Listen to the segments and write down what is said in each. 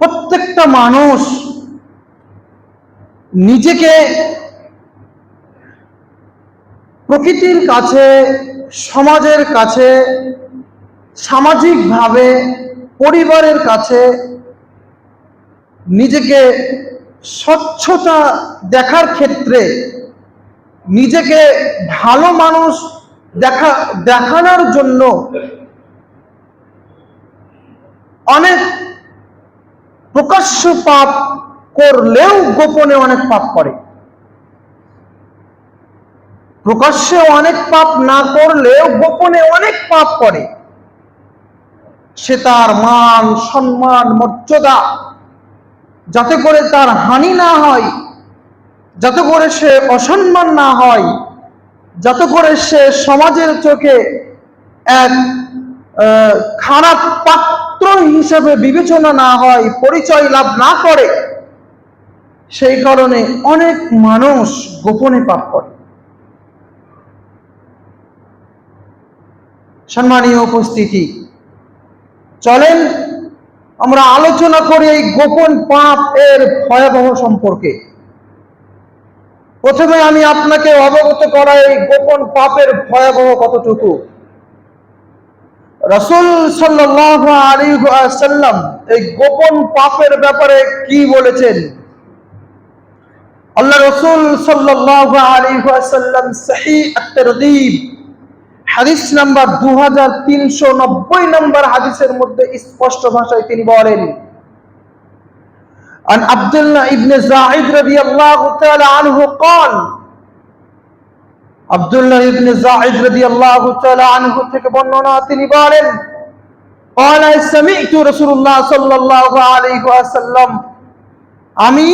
প্রত্যেকটা মানুষ নিজেকে প্রকৃতির কাছে, সমাজের কাছে, সামাজিকভাবে, পরিবারের কাছে নিজেকে স্বচ্ছতা দেখার ক্ষেত্রে নিজেকে ভালো মানুষ দেখা, দেখানোর জন্য অনেক প্রকাশ্য পাপ করলেও গোপনে অনেক পাপ করে। প্রকাশ্যে অনেক পাপ না করলেও গোপনে অনেক পাপ করে। সে তার মান, সম্মান, মর্যাদা যাতে করে তার হানি না হয়, যাতে করে সে অসম্মান না হয়, যাতে করে সে সমাজের চোখে এক খারাপ পাত্র হিসেবে বিবেচনা না হয়, পরিচয় লাভ না করে, সেই কারণে অনেক মানুষ গোপনে পাপ করে। সম্মানীয় উপস্থিতি, চলেন আমরা আলোচনা করি এই গোপন পাপ এর ভয়াবহ সম্পর্কে। প্রথমে আমি আপনাকে অবগত করাই গোপন পাপের ভয়াবহ কতটুকু। রসুল সাল্লাহ আলী সাল্লাম এই গোপন পাপের ব্যাপারে কি বলেছেন আল্লাহ রসুল সাল্লাহ আলী সাল্লাম সহি আত্মরদীপ হাদিস নাম্বার দু হাজার তিনশো নব্বই নম্বর হাদিসের মধ্যে স্পষ্ট ভাষায় তিনি বলেন عن عبد الله ابن زاعد رضي الله تعالى عنه قال আব্দুল্লাহ ইবনে যায়েদ রাদিয়াল্লাহু তাআলা আনহু থেকে বর্ণনা তিনি বলেন, ক্বালা সামি'তু রাসূলুল্লাহ সাল্লাল্লাহু আলাইহি ওয়াসাল্লাম। আমি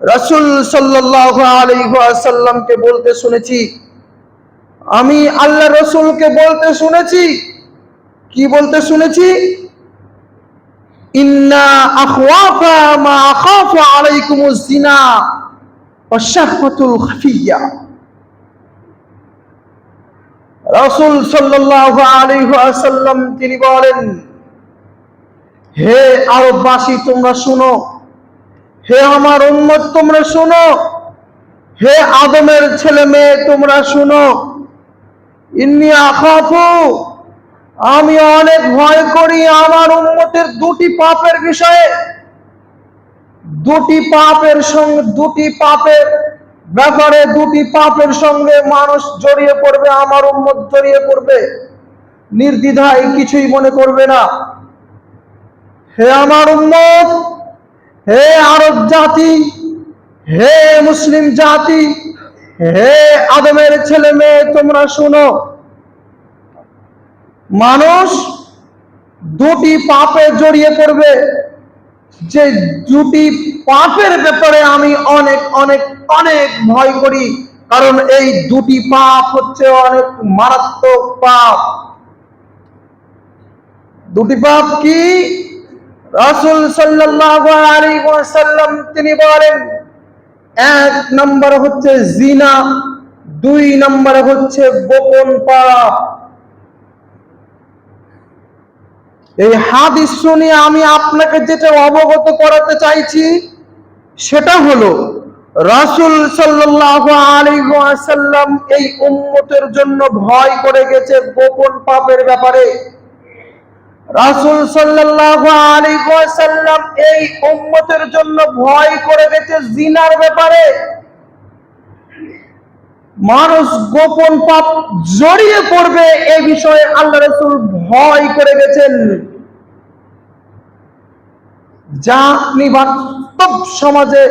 রাসূল সাল্লাল্লাহু আলাইহি ওয়াসাল্লামকে বলতে শুনেছি। আমি আল্লাহ রসুলকে বলতে শুনেছি। কি বলতে শুনেছি? ইন্না আখওয়াফা মা আখাফু আলাইকুমুজ জিনা ওয়াশ শাফাতুল রাসূল আলাইহি তিনি বলেন, হে আরববাসী, তোমরা শুনো। হে আমার উম্মত, তোমরা শুনো। হে আদমের ছেলে মেয়ে তোমরা শুনো। ইন্নি আখাফু, আমি অনেক ভয় করি আমার উন্মতের দুটি পাপের বিষয়ে। দুটি পাপের সঙ্গে, দুটি পাপের ব্যাপারে দুটি পাপের সঙ্গে মানুষ জড়িয়ে পড়বে, আমার উন্মত জড়িয়ে পড়বে। নির্দ্বিধায় কিছুই মনে করবে না। হে আমার উন্মত হে আরব জাতি, হে মুসলিম জাতি, হে আদমের ছেলে মেয়ে, তোমরা শোনো। মানুষ দুটি পাপে জড়িয়ে পড়বে। যে দুটি পাপের ব্যাপারে আমি অনেক অনেক অনেক ভয় করি, কারণ এই দুটি পাপ হচ্ছে অনেক মারাত্মক পাপ। দুটি পাপ কি? রাসূল ওয়াসাল্লাম, তিনি বলেন, এক নম্বর হচ্ছে জিনা, দুই নম্বর হচ্ছে গোপন পাপ। এই হাদিস শুনে আমি আপনাকে যেটা অবগত করাতে চাইছি, সেটা হলো রাসূল ওয়াসাল্লাম এই উম্মতের জন্য ভয় করে গেছে গোপন পাপের ব্যাপারে। রাসূল ওয়াসাল্লাম এই উম্মতের জন্য ভয় করে গেছে জিনার ব্যাপারে। মানুষ গোপন পাপ জড়িয়ে পড়বে এই বিষয়ে আল্লাহ রাসূল ভয় করে গেছেন। যা আপনি বাস্তব সমাজে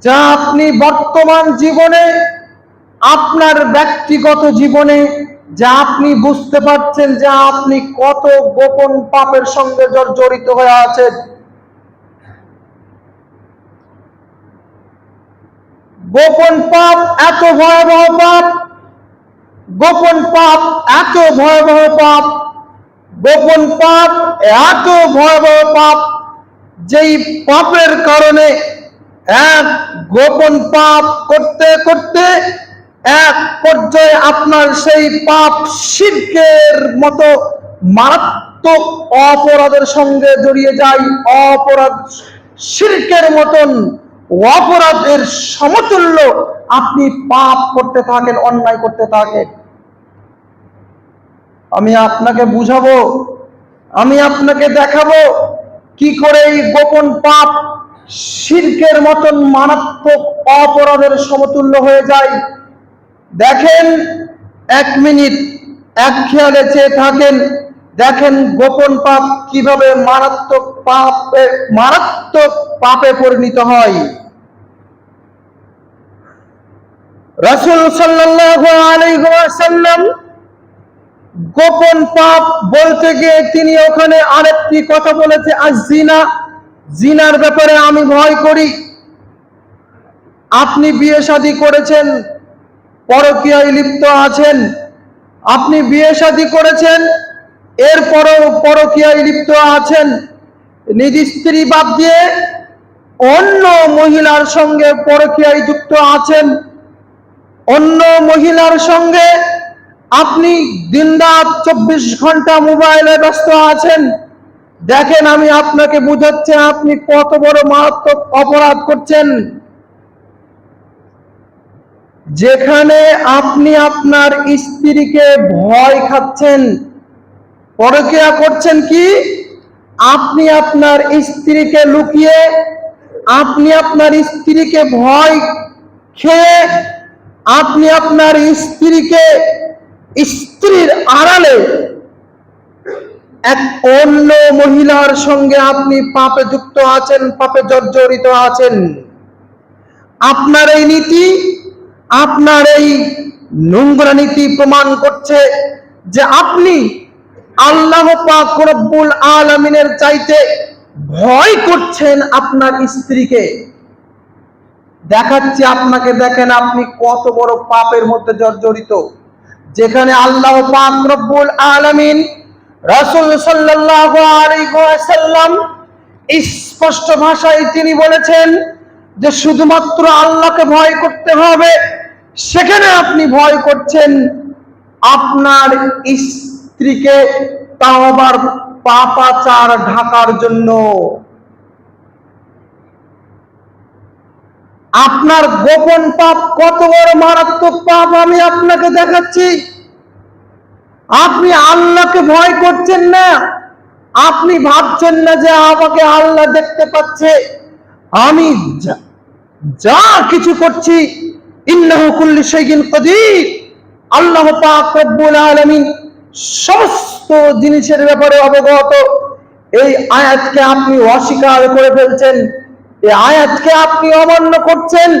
যা আপনি বর্তমান জীবনে, আপনার ব্যক্তিগত জীবনে, যা আপনি বুঝতে পারছেন যে আপনি কত গোপন পাপের সঙ্গে জর- জড়িত হয়ে আছেন। গোপন পাপ এত ভয়াবহ পাপ, গোপন পাপ এত ভয়াবহ পাপ, গোপন পাপ এত ভয়াবহ পাপ, যেই পাপের কারণে এক গোপন পাপ করতে করতে এক পর্যায়ে আপনার সেই পাপ শিরকের মতো মারাত্মক অপরাধের সঙ্গে জড়িয়ে যায়। অপরাধ শিরকের মতন অপরাধের সমতুল্য আপনি পাপ করতে থাকেন, অন্যায় করতে থাকেন। আমি আপনাকে বুঝাবো, আমি আপনাকে দেখাবো কি করে এই গোপন পাপ শিরকের মতন মারাত্মক অপরাধের সমতুল্য হয়ে যায়। দেখেন, এক মিনিট এক খেয়ালে চেয়ে থাকেন, দেখেন গোপন পাপ কীভাবে মারাত্মক পাপে মারাত্মক পাপে পরিণত হয়। রাসূল ওয়াসাল্লাম গোপন পাপ বলতে গিয়ে তিনি ওখানে আরেকটি কথা বলেছে, আজ জিনা। জিনার ব্যাপারে আমি ভয় করি। আপনি বিয়ে শাদী করেছেন, পরকীয়ায় লিপ্ত আছেন। আপনি বিয়ে শাদী করেছেন, এরপরও পরকীয়ায় লিপ্ত আছেন। নিজ স্ত্রী বাদ দিয়ে অন্য মহিলার সঙ্গে পরকীয়ায় যুক্ত আছেন। অন্য মহিলার সঙ্গে আপনি দিনরাত চব্বিশ ঘণ্টা মোবাইলে ব্যস্ত আছেন। দেখেন, আমি আপনাকে বুঝাচ্ছি, আপনি কত বড় মারাত্মক অপরাধ করছেন। যেখানে আপনি আপনার স্ত্রীকে ভয় খাচ্ছেন, পরকিয়া করছেন কি? আপনি আপনার স্ত্রীকে লুকিয়ে, আপনি আপনার স্ত্রীকে ভয় খেয়ে, আপনি আপনার স্ত্রীকে স্ত্রীর আড়ালে এক অন্য মহিলার সঙ্গে আপনি পাপে যুক্ত আছেন, পাপে জর্জরিত আছেন। আপনার এই নীতি, আপনার এই নোংরা নীতি প্রমাণ করছে যে আপনি আল্লাহ পাক রব্বুল আলামিনের চাইতে ভয় করছেন আপনার স্ত্রীকে। দেখাচ্ছি আপনাকে, দেখেন আপনি কত বড় পাপের মধ্যে জর্জরিত। যেখানে আল্লাহ পাক রব্বুল আলামিন রাসূল ওয়াসাল্লাম স্পষ্ট ভাষায় তিনি বলেছেন যে শুধুমাত্র আল্লাহকে ভয় করতে হবে, সেখানে আপনি ভয় করছেন আপনার স্ত্রীকে তাও আবার পাপাচার ঢাকার জন্য। আপনার গোপন পাপ কত বড় মারাত্মক পাপ আমি আপনাকে দেখাচ্ছি। আপনি আল্লাহকে ভয় করছেন না? আপনি ভাবছেন না যে আমাকে আল্লাহ দেখতে পাচ্ছে? আমি যা- কিছু করছি আল্লাহ সমস্ত জিনিসের ব্যাপারে অবগত। এই আয়াতকে আপনি অস্বীকার করে ফেলছেন। এই আয়াতকে আপনি অমান্য করছেন।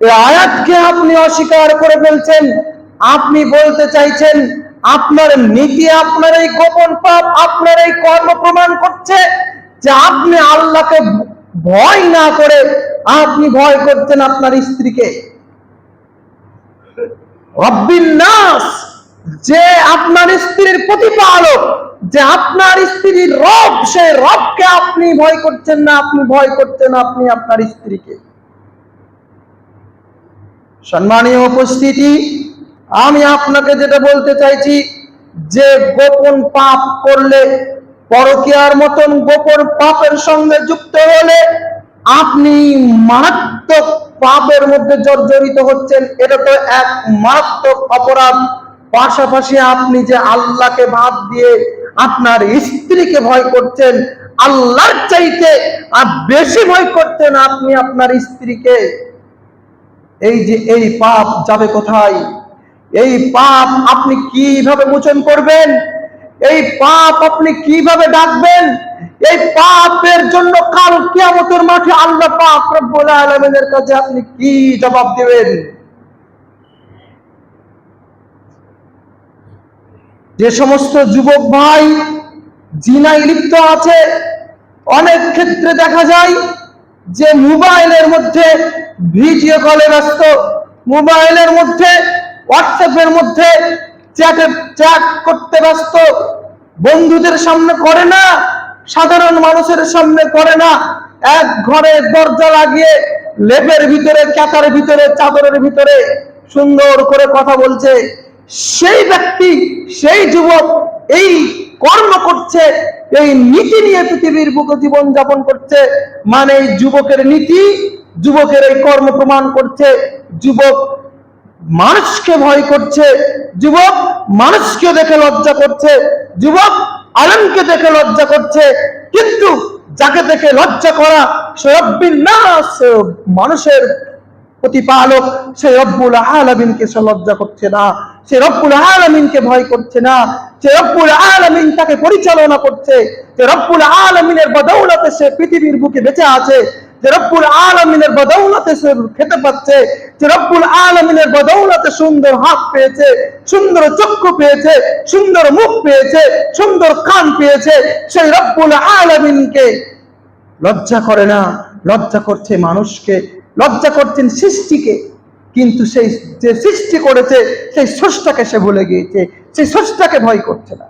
এই আয়াতকে আপনি অস্বীকার করে ফেলছেন। আপনি বলতে চাইছেন আপনার নীতি, আপনার এই গোপন পাপ, আপনার এই কর্ম প্রমাণ করছে যে আপনি আল্লাহকে ভয় না করে আপনি ভয় করছেন আপনার স্ত্রীকে। নাস, যে আপনার স্ত্রীর প্রতিপালক, যে আপনার স্ত্রীর রব, সে রবকে আপনি ভয় করছেন না, আপনি ভয় করছেন আপনি আপনার স্ত্রীকে। সম্মানীয় উপস্থিতি আমি আপনাকে যেটা বলতে চাইছি, যে গোপন পাপ করলে পরকিয়ার মতন গোপন পাপের সঙ্গে যুক্ত হলে আপনি মারাত্মক পাপের মধ্যে জর্জরিত হচ্ছেন। এটা তো এক মারাত্মক অপরাধ। পাশাপাশি আপনি যে আল্লাহকে বাদ দিয়ে আপনার স্ত্রীকে ভয় করছেন, আল্লাহর চাইতে আর বেশি ভয় করতেন আপনি আপনার স্ত্রীকে। এই যে এই পাপ যাবে কোথায়? এই পাপ আপনি কীভাবে মোচন করবেন? এই পাপ আপনি কীভাবে ডাকবেন? এই পাপের জন্য কাল কিয়ামতের মাঠে আল্লাহ পাক রব্বুল কাছে আপনি কি জবাব দেবেন? যে সমস্ত যুবক ভাই জিনায় লিপ্ত আছে, অনেক ক্ষেত্রে দেখা যায় যে মোবাইলের মধ্যে ভিডিও কলে ব্যস্ত, মোবাইলের মধ্যে হোয়াটসঅ্যাপের মধ্যে চ্যাটে চ্যাট করতে ব্যস্ত, বন্ধুদের সামনে করে না, সাধারণ মানুষের সামনে করে না। এক ঘরে দরজা লাগিয়ে লেপের ভিতরে চাতার ভিতরে, চাদরের ভিতরে সুন্দর করে কথা বলছে। সেই ব্যক্তি, সেই যুবক এই কর্ম করছে, এই নীতি নিয়ে পৃথিবীর বুকে জীবন যাপন করছে। মানে এই যুবকের নীতি, যুবকের এই কর্ম প্রমাণ করছে। যুবক মানুষকে ভয় করছে, যুবক মানুষকে দেখে লজ্জা করছে, যুবক আলমকে দেখে লজ্জা করছে, কিন্তু যাকে দেখে লজ্জা করা সে মানুষের প্রতিপালক সে রব্বুল আলামিনকে সে লজ্জা করছে না, সে রব্বুল আলামিনকে ভয় করছে না সে রব্বুল আলামিন তাকে পরিচালনা করছে, যে রব্বুল আলামিনের বদৌলতে সে পৃথিবীর বুকে বেঁচে আছে, যে রব্বুল আলামিনের বদৌলতে সে খেতে পাচ্ছে, যে রব্বুল আলামিনের বদৌলতে সুন্দর হাত পেয়েছে, সুন্দর চক্ষু পেয়েছে, সুন্দর মুখ পেয়েছে, সুন্দর কান পেয়েছে, সেই রব্বুল আলামিনকে লজ্জা করে না, লজ্জা করছে মানুষকে লজ্জা করছেন সৃষ্টিকে। কিন্তু সেই যে সৃষ্টি করেছে, সেই স্রষ্টাকে সে ভুলে গিয়েছে। সেই স্রষ্টাকে ভয় করছে না।